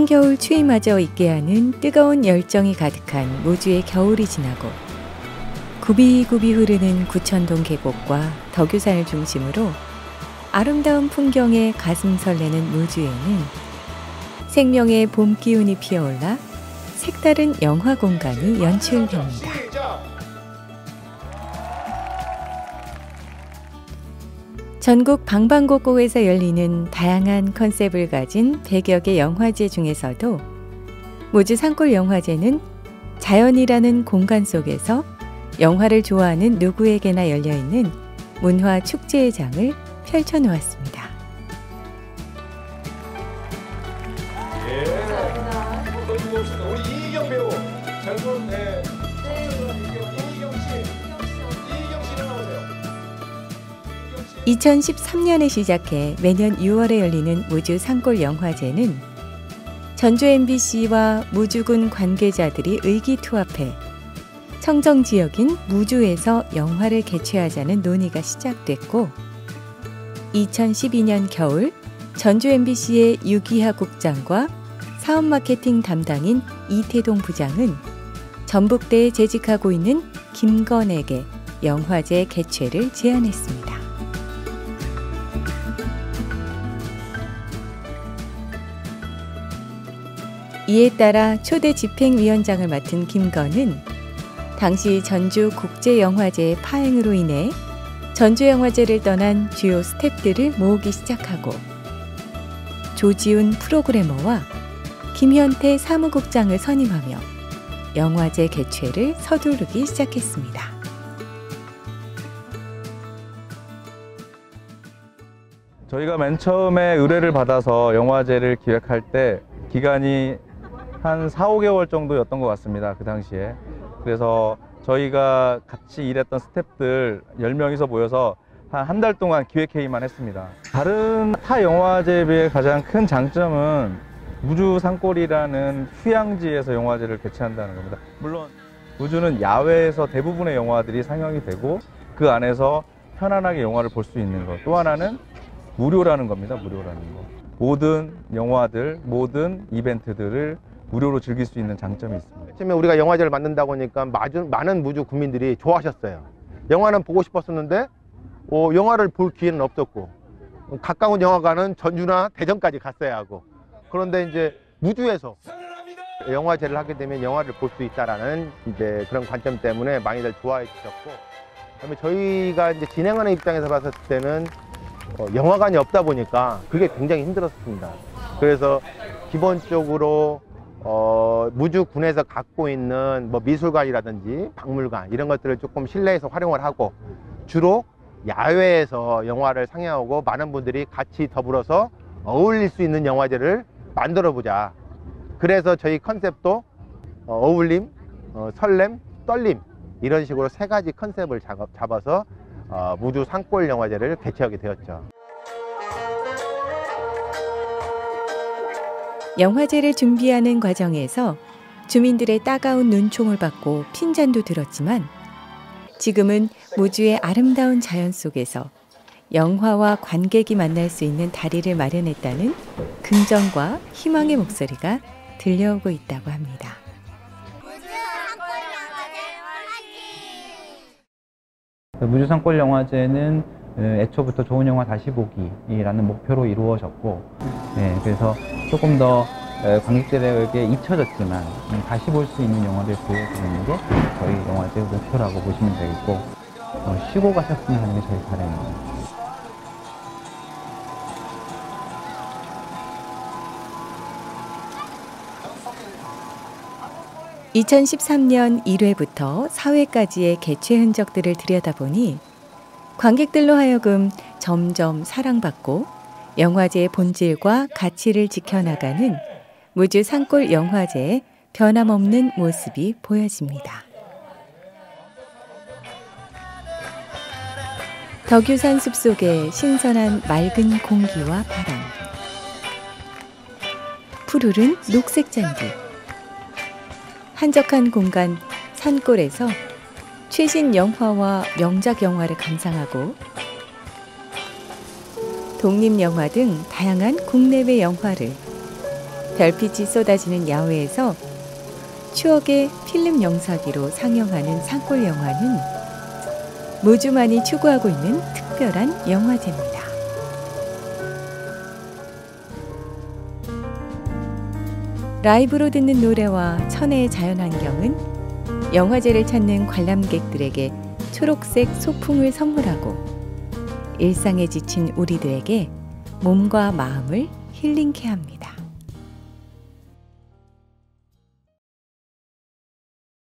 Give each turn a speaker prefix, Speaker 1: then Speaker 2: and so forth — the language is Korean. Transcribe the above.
Speaker 1: 한겨울 추위마저 있게 하는 뜨거운 열정이 가득한 무주의 겨울이 지나고 구비구비 흐르는 구천동 계곡과 덕유산을 중심으로 아름다운 풍경에 가슴 설레는 무주에는 생명의 봄 기운이 피어올라 색다른 영화 공간이 연출됩니다. 전국 방방곡곡에서 열리는 다양한 컨셉을 가진 100여 개 영화제 중에서도 무주 산골 영화제는 자연이라는 공간 속에서 영화를 좋아하는 누구에게나 열려 있는 문화 축제의 장을 펼쳐 놓았습니다.
Speaker 2: 예. 우리 이희경 배우 젊은 네.
Speaker 1: 2013년에 시작해 매년 6월에 열리는 무주 산골 영화제는 전주 MBC와 무주군 관계자들이 의기투합해 청정 지역인 무주에서 영화를 개최하자는 논의가 시작됐고 2012년 겨울 전주 MBC의 유기하 국장과 사업 마케팅 담당인 이태동 부장은 전북대에 재직하고 있는 김건에게 영화제 개최를 제안했습니다. 이에 따라 초대 집행위원장을 맡은 김건은 당시 전주 국제영화제의 파행으로 인해 전주영화제를 떠난 주요 스탭들을 모으기 시작하고 조지훈 프로그래머와 김현태 사무국장을 선임하며 영화제 개최를 서두르기 시작했습니다.
Speaker 3: 저희가 맨 처음에 의뢰를 받아서 영화제를 기획할 때 기간이 한 4, 5개월 정도였던 것 같습니다. 그 당시에. 그래서 저희가 같이 일했던 스탭들 10명이서 모여서 한 한 달 동안 기획회의만 했습니다. 다른 타 영화제에 비해 가장 큰 장점은 무주 산골이라는 휴양지에서 영화제를 개최한다는 겁니다. 물론 무주는 야외에서 대부분의 영화들이 상영이 되고 그 안에서 편안하게 영화를 볼 수 있는 것. 또 하나는 무료라는 겁니다. 무료라는 거. 모든 영화들, 모든 이벤트들을 무료로 즐길 수 있는 장점이 있습니다.
Speaker 4: 처음에 우리가 영화제를 만든다고 하니까 많은 무주 국민들이 좋아하셨어요. 영화는 보고 싶었었는데 어, 영화를 볼 기회는 없었고 가까운 영화관은 전주나 대전까지 갔어야 하고 그런데 이제 무주에서 영화제를 하게 되면 영화를 볼 수 있다라는 이제 그런 관점 때문에 많이들 좋아해 주셨고 그다음에 저희가 이제 진행하는 입장에서 봤을 때는 어, 영화관이 없다 보니까 그게 굉장히 힘들었습니다. 그래서 기본적으로 어, 무주군에서 갖고 있는 뭐 미술관이라든지 박물관 이런 것들을 조금 실내에서 활용을 하고 주로 야외에서 영화를 상영하고 많은 분들이 같이 더불어서 어울릴 수 있는 영화제를 만들어 보자. 그래서 저희 컨셉도 어, 어울림, 어, 설렘, 떨림 이런 식으로 세 가지 컨셉을 잡아서 어, 무주 산골 영화제를 개최하게 되었죠.
Speaker 1: 영화제를 준비하는 과정에서 주민들의 따가운 눈총을 받고 핀잔도 들었지만 지금은 무주의 아름다운 자연 속에서 영화와 관객이 만날 수 있는 다리를 마련했다는 긍정과 희망의 목소리가 들려오고 있다고 합니다.
Speaker 5: 무주 산골 영화제는 어, 애초부터 좋은 영화 다시 보기라는 목표로 이루어졌고, 예, 그래서 조금 더 어, 관객들에게 잊혀졌지만 음, 다시 볼 수 있는 영화를 보여드리는 게 저희 영화제 목표라고 보시면 되겠고, 어, 쉬고 가셨으면 하는 게 저희 바람입니다.
Speaker 1: 2013년 1회부터 4회까지의 개최 흔적들을 들여다보니 관객들로 하여금 점점 사랑받고 영화제의 본질과 가치를 지켜나가는 무주 산골 영화제의 변함없는 모습이 보여집니다. 덕유산 숲속의 신선한 맑은 공기와 바람, 푸르른 녹색 잔디, 한적한 공간 산골에서 최신 영화와 명작 영화를 감상하고 독립 영화 등 다양한 국내외 영화를 별빛이 쏟아지는 야외에서 추억의 필름 영상기로 상영하는 산골 영화는 무주만이 추구하고 있는 특별한 영화제입니다. 라이브로 듣는 노래와 천혜의 자연환경은 영화제를 찾는 관람객들에게 초록색 소풍을 선물하고 일상에 지친 우리들에게 몸과 마음을 힐링케 합니다.